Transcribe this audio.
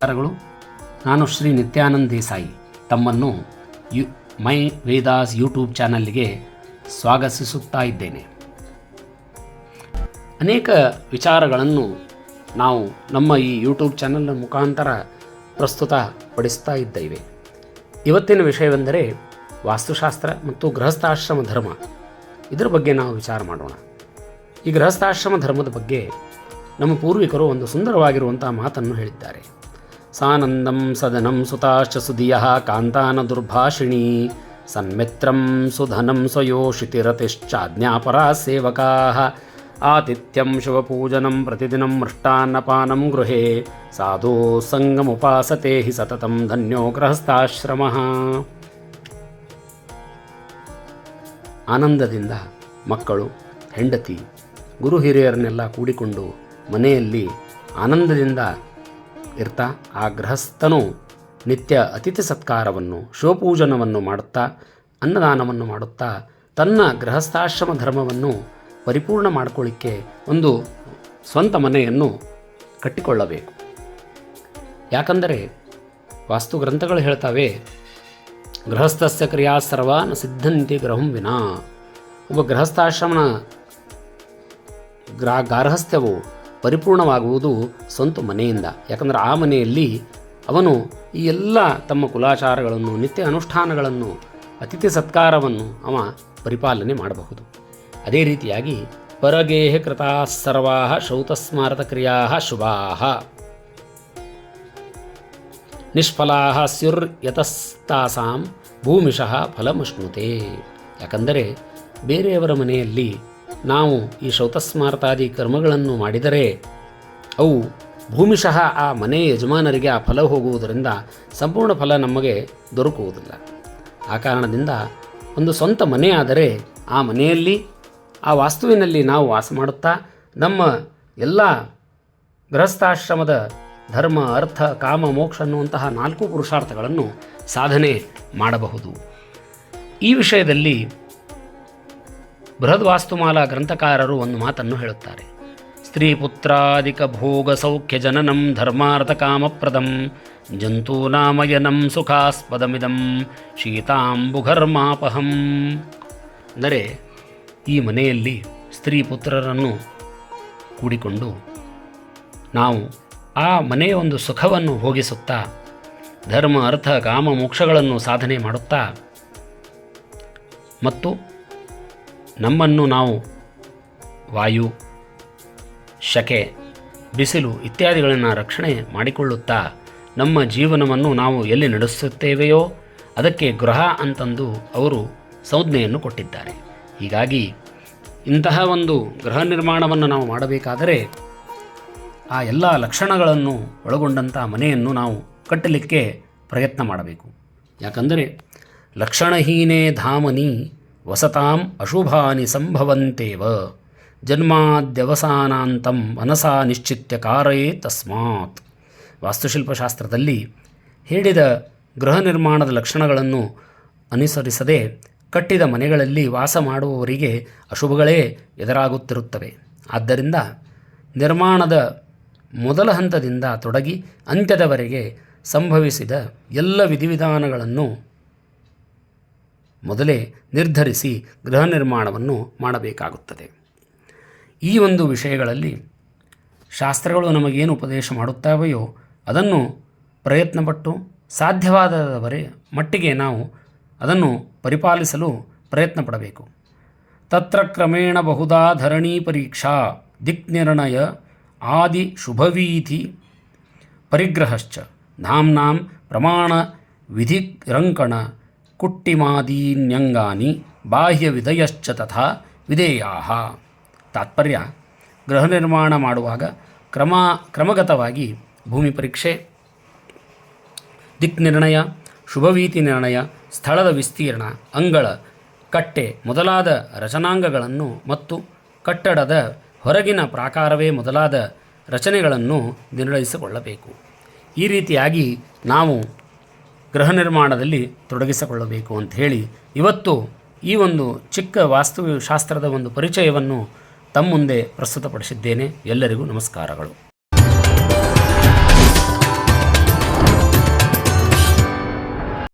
ನಮಸ್ಕಾರಗಳು ನಾನು ಶ್ರೀ ನಿತ್ಯಾನಂದ್ ದೇಸಾಯಿ. ತಮ್ಮನ್ನು ಯು, ಮೈ ವೇದಾಸ್ ಯೂಟ್ಯೂಬ್ ಚಾನಲ್ಗೆ ಸ್ವಾಗತಿಸುತ್ತಾ ಇದ್ದೇನೆ. ಅನೇಕ ವಿಚಾರಗಳನ್ನು ನಾವು ನಮ್ಮ ಈ ಯೂಟ್ಯೂಬ್ ಚಾನಲ್ ಮುಖಾಂತರ ಪ್ರಸ್ತುತ ಪಡಿಸ್ತಾ ಇದ್ದೇವೆ. ಇವತ್ತಿನ ವಿಷಯವೆಂದರೆ ವಾಸ್ತುಶಾಸ್ತ್ರ ಮತ್ತು ಗೃಹಸ್ಥಾಶ್ರಮ ಧರ್ಮ. ಇದರ ಬಗ್ಗೆ ನಾವು ವಿಚಾರ ಮಾಡೋಣ. ಈ ಗೃಹಸ್ಥಾಶ್ರಮ ಧರ್ಮದ ಬಗ್ಗೆ ನಮ್ಮ ಪೂರ್ವಿಕರು ಒಂದು ಸುಂದರವಾಗಿರುವಂಥ ಮಾತನ್ನು ಹೇಳಿದ್ದಾರೆ. ಸಾನಂದಂ ಸದನಂ ಸುತಾಶ್ಚ ಸುಧಿಯ ಕಾಂತಾನ ದುರ್ಭಾಷಿಣಿ ಸನ್ಮಿತ್ರಂ ಸುಧನಂ ಸ್ವಯೋಷಿತಿರತಿಶ್ಚಾಜ್ಞಾಪರಾ ಸೇವಕಾ ಆತಿಥ್ಯಂ ಶಿವಪೂಜನಂ ಪ್ರತಿದಿನಂ ಮೃಷ್ಟಾನ್ನಪಾನಂ ಗೃಹೇ ಸಾಧು ಸಂಗಮುಪಾಸತೆ ಹಿ ಸತತಂ ಧನ್ಯೋ ಗೃಹಸ್ಥಾಶ್ರಮ ಆನಂದದಿಂದ ಮಕ್ಕಳು, ಹೆಂಡತಿ ಗುರು ಹಿರಿಯರನ್ನೆಲ್ಲ ಕೂಡಿಕೊಂಡು ಮನೆಯಲ್ಲಿ ಆನಂದದಿಂದ ಇರ್ತಾ ಆ ಗೃಹಸ್ಥನು ನಿತ್ಯ ಅತಿಥಿ ಸತ್ಕಾರವನ್ನು, ಶಿವಪೂಜನವನ್ನು ಮಾಡುತ್ತಾ, ಅನ್ನದಾನವನ್ನು ಮಾಡುತ್ತಾ ತನ್ನ ಗೃಹಸ್ಥಾಶ್ರಮ ಧರ್ಮವನ್ನು ಪರಿಪೂರ್ಣ ಮಾಡಿಕೊಳ್ಳಿಕ್ಕೆ ಒಂದು ಸ್ವಂತ ಮನೆಯನ್ನು ಕಟ್ಟಿಕೊಳ್ಳಬೇಕು. ಯಾಕಂದರೆ ವಾಸ್ತು ಗ್ರಂಥಗಳು ಹೇಳ್ತವೆ, ಗೃಹಸ್ಥಸ್ಯ ಕ್ರಿಯಾ ಸರ್ವಾನ್ ಸಿದ್ಧಂತಿ ಗೃಹಂ ವಿನಾ. ಒಬ್ಬ ಗೃಹಸ್ಥಾಶ್ರಮನ ಗ್ರಾ, ಗಾರ್ಹಸ್ಥ್ಯವು ಪರಿಪೂರ್ಣವಾಗುವುದು ಸ್ವಂತ ಮನೆಯಿಂದ. ಯಾಕಂದರೆ ಆ ಮನೆಯಲ್ಲಿ ಅವನು ಈ ಎಲ್ಲ ತಮ್ಮ ಕುಲಾಚಾರಗಳನ್ನು, ನಿತ್ಯ ಅನುಷ್ಠಾನಗಳನ್ನು, ಅತಿಥಿ ಸತ್ಕಾರವನ್ನು ಅವ ಪರಿಪಾಲನೆ ಮಾಡಬಹುದು. ಅದೇ ರೀತಿಯಾಗಿ ಪರಗೇಹ ಕೃತಾ ಸರ್ವಾ ಶೌತಸ್ಮಾರತ ಕ್ರಿಯಾ ಶುಭಾ ನಿಷ್ಫಲಾ ಸ್ಯುರ್ ಯತಸ್ತಾಸಾಂ ಭೂಮಿಶಃ ಫಲಮಶ್ನುತೆ. ಯಾಕಂದರೆ ಬೇರೆಯವರ ಮನೆಯಲ್ಲಿ ನಾವು ಈ ಶೌತಸ್ಮಾರತಾದಿ ಕರ್ಮಗಳನ್ನು ಮಾಡಿದರೆ ಅವು ಭೂಮಿಶಃ ಆ ಮನೆ ಯಜಮಾನರಿಗೆ ಆ ಫಲ ಹೋಗುವುದರಿಂದ ಸಂಪೂರ್ಣ ಫಲ ನಮಗೆ ದೊರಕುವುದಿಲ್ಲ. ಆ ಕಾರಣದಿಂದ ಒಂದು ಸ್ವಂತ ಮನೆ ಆದರೆ ಆ ಮನೆಯಲ್ಲಿ, ಆ ವಾಸ್ತುವಿನಲ್ಲಿ ನಾವು ವಾಸ ಮಾಡುತ್ತಾ ನಮ್ಮ ಎಲ್ಲ ಗೃಹಸ್ಥಾಶ್ರಮದ ಧರ್ಮ, ಅರ್ಥ, ಕಾಮ, ಮೋಕ್ಷ ಅನ್ನುವಂತಹ ನಾಲ್ಕು ಪುರುಷಾರ್ಥಗಳನ್ನು ಸಾಧನೆ ಮಾಡಬಹುದು. ಈ ವಿಷಯದಲ್ಲಿ ಬೃಹದ್ವಾಸ್ತುಮಾಲಾ ಗ್ರಂಥಕಾರರು ಒಂದು ಮಾತನ್ನು ಹೇಳುತ್ತಾರೆ. ಸ್ತ್ರೀ ಪುತ್ರಾಧಿಕ ಭೋಗ ಸೌಖ್ಯ ಜನನಂ ಧರ್ಮಾರ್ಥ ಕಾಮಪ್ರದಂ ಜಂತೂನಾಮಯನಂ ಸುಖಾಸ್ಪದಮಿದಂ ಶೀತಾಂಬುಘರ್ಮಾಪಹಂ. ಅಂದರೆ ಈ ಮನೆಯಲ್ಲಿ ಸ್ತ್ರೀ ಪುತ್ರರನ್ನು ಕೂಡಿಕೊಂಡು ನಾವು ಆ ಮನೆಯ ಒಂದು ಸುಖವನ್ನು ಭೋಗಿಸುತ್ತಾ ಧರ್ಮ ಅರ್ಥ ಕಾಮ ಮೋಕ್ಷಗಳನ್ನು ಸಾಧನೆ ಮಾಡುತ್ತಾ, ಮತ್ತು ನಮ್ಮನ್ನು ನಾವು ವಾಯು, ಶಕೆ, ಬಿಸಿಲು ಇತ್ಯಾದಿಗಳನ್ನು ರಕ್ಷಣೆ ಮಾಡಿಕೊಳ್ಳುತ್ತಾ ನಮ್ಮ ಜೀವನವನ್ನು ನಾವು ಎಲ್ಲಿ ನಡೆಸುತ್ತೇವೆಯೋ ಅದಕ್ಕೆ ಗೃಹ ಅಂತಂದು ಅವರು ಸಂಜ್ಞೆಯನ್ನು ಕೊಟ್ಟಿದ್ದಾರೆ. ಹೀಗಾಗಿ ಇಂತಹ ಒಂದು ಗೃಹ ನಿರ್ಮಾಣವನ್ನು ನಾವು ಮಾಡಬೇಕಾದರೆ ಆ ಎಲ್ಲ ಲಕ್ಷಣಗಳನ್ನು ಒಳಗೊಂಡಂಥ ಮನೆಯನ್ನು ನಾವು ಕಟ್ಟಲಿಕ್ಕೆ ಪ್ರಯತ್ನ ಮಾಡಬೇಕು. ಯಾಕಂದರೆ ಲಕ್ಷಣಹೀನೇ ಧಾಮನಿ ವಸತಾಂ ಅಶುಭಾನಿ ಸಂಭವಂತೇವ. ಜನ್ಮಾದ್ಯವಸಾನಾಂತಂ ಮನಸಾ ನಿಶ್ಚಿತ್ಯ ಕಾರಯೇ ತಸ್ಮಾತ್. ವಾಸ್ತುಶಿಲ್ಪಶಾಸ್ತ್ರದಲ್ಲಿ ಹೇಳಿದ ಗೃಹ ನಿರ್ಮಾಣದ ಲಕ್ಷಣಗಳನ್ನು ಅನುಸರಿಸದೆ ಕಟ್ಟಿದ ಮನೆಗಳಲ್ಲಿ ವಾಸ ಮಾಡುವವರಿಗೆ ಅಶುಭಗಳೇ ಎದುರಾಗುತ್ತಿರುತ್ತವೆ. ಆದ್ದರಿಂದ ನಿರ್ಮಾಣದ ಮೊದಲ ಹಂತದಿಂದ ತೊಡಗಿ ಅಂತ್ಯದವರೆಗೆ ಸಂಭವಿಸಿದ ಎಲ್ಲ ವಿಧಿವಿಧಾನಗಳನ್ನು ಮೊದಲೇ ನಿರ್ಧರಿಸಿ ಗೃಹ ನಿರ್ಮಾಣವನ್ನು ಮಾಡಬೇಕಾಗುತ್ತದೆ. ಈ ಒಂದು ವಿಷಯಗಳಲ್ಲಿ ಶಾಸ್ತ್ರಗಳು ನಮಗೇನು ಉಪದೇಶ ಮಾಡುತ್ತಾವೆಯೋ ಅದನ್ನು ಪ್ರಯತ್ನಪಟ್ಟು ಸಾಧ್ಯವಾದವರೆ ಮಟ್ಟಿಗೆ ನಾವು ಅದನ್ನು ಪರಿಪಾಲಿಸಲು ಪ್ರಯತ್ನ ಪಡಬೇಕು ತತ್ರ ಕ್ರಮೇಣ ಬಹುದಾ ಧರಣಿ ಪರೀಕ್ಷಾ ದಿಕ್ನಿರ್ಣಯ ಆದಿ ಶುಭವೀತಿ ಪರಿಗ್ರಹಶ್ಚ. ಧಾಮ್ನಾಂ ಪ್ರಮಾಣ ವಿಧಿರಂಕಣ ಕುಟ್ಟಿಮಾದೀನ್ಯಂಗಾನಿ ಬಾಹ್ಯ ವಿಧಯಶ್ಚ ತಥಾ ವಿಧೇಯಾ ತಾತ್ಪರ್ಯ, ಗೃಹ ನಿರ್ಮಾಣ ಮಾಡುವಾಗ ಕ್ರಮ, ಕ್ರಮಗತವಾಗಿ ಭೂಮಿ ಪರೀಕ್ಷೆ, ದಿಕ್ ನಿರ್ಣಯ, ಶುಭವೀತಿ ನಿರ್ಣಯ, ಸ್ಥಳದ ವಿಸ್ತೀರ್ಣ, ಅಂಗಳ, ಕಟ್ಟೆ ಮೊದಲಾದ ರಚನಾಂಗಗಳನ್ನು ಮತ್ತು ಕಟ್ಟಡದ ಹೊರಗಿನ ಪ್ರಾಕಾರವೇ ಮೊದಲಾದ ರಚನೆಗಳನ್ನು ನಿರ್ಣಯಿಸಿಕೊಳ್ಳಬೇಕು. ಈ ರೀತಿಯಾಗಿ ನಾವು ಗೃಹ ನಿರ್ಮಾಣದಲ್ಲಿ ತೊಡಗಿಸಿಕೊಳ್ಳಬೇಕು ಅಂತ ಹೇಳಿ ಇವತ್ತು ಈ ಒಂದು ಚಿಕ್ಕ ವಾಸ್ತುಶಾಸ್ತ್ರದ ಒಂದು ಪರಿಚಯವನ್ನು ತಮ್ಮ ಮುಂದೆ ಪ್ರಸ್ತುತಪಡಿಸಿದ್ದೇನೆ. ಎಲ್ಲರಿಗೂ ನಮಸ್ಕಾರಗಳು.